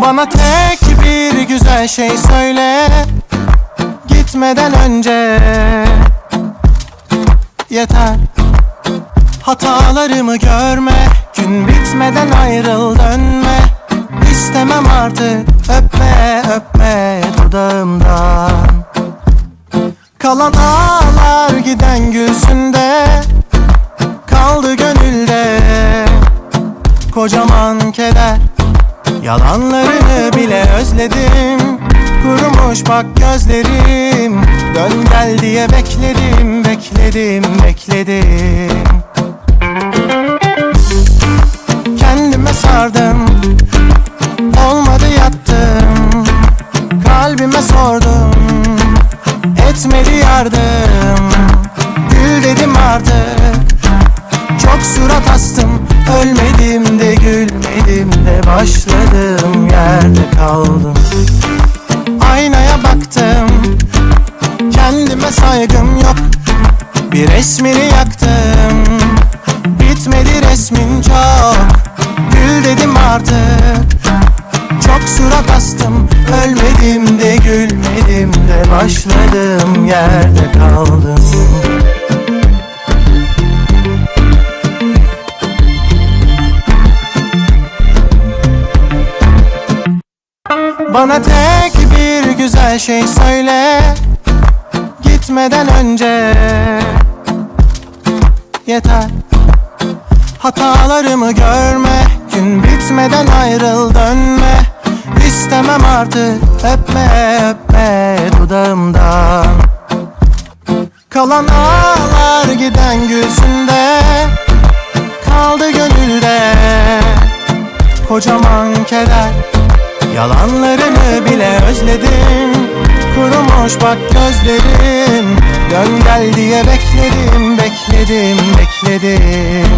Bana tek bir güzel şey söyle. Gitmeden önce Yeter. Hatalarımı görme. Gün bitmeden ayrıl dönme. İstemem artık. Öpme öpme dudağımdan. Kalan ağlar giden gülsünde Kaldı gönülde Kocaman keder Yalanlarını bile özledim. Kurumuş bak gözlerim. Dön gel diye bekledim Bekledim bekledim. Kendime sardım. Olmadı yattım. Kalbime sordum. Etmedi yardım. Gül dedim artık. Çok surat astım Ölmedim de gülmedim de Başladığım yerde kaldım. Aynaya baktım Kendime saygım yok. Bir resmini yaktım Bitmedi resmin çok. Gül dedim artık çok surat astım. Ölmedim de gülmedim de Başladığım yerde kaldım Bana tek bir güzel şey söyle. Gitmeden önce. Yeter. Hatalarımı görme. Gün bitmeden ayrıl dönme. İstemem artık. Öpme öpme dudağımdan. Kalan ağlar giden gülsünde Kaldı gönülde Kocaman keder Yalanlarını bile özledim. Kurumuş bak gözlerim. Dön gel diye bekledim Bekledim bekledim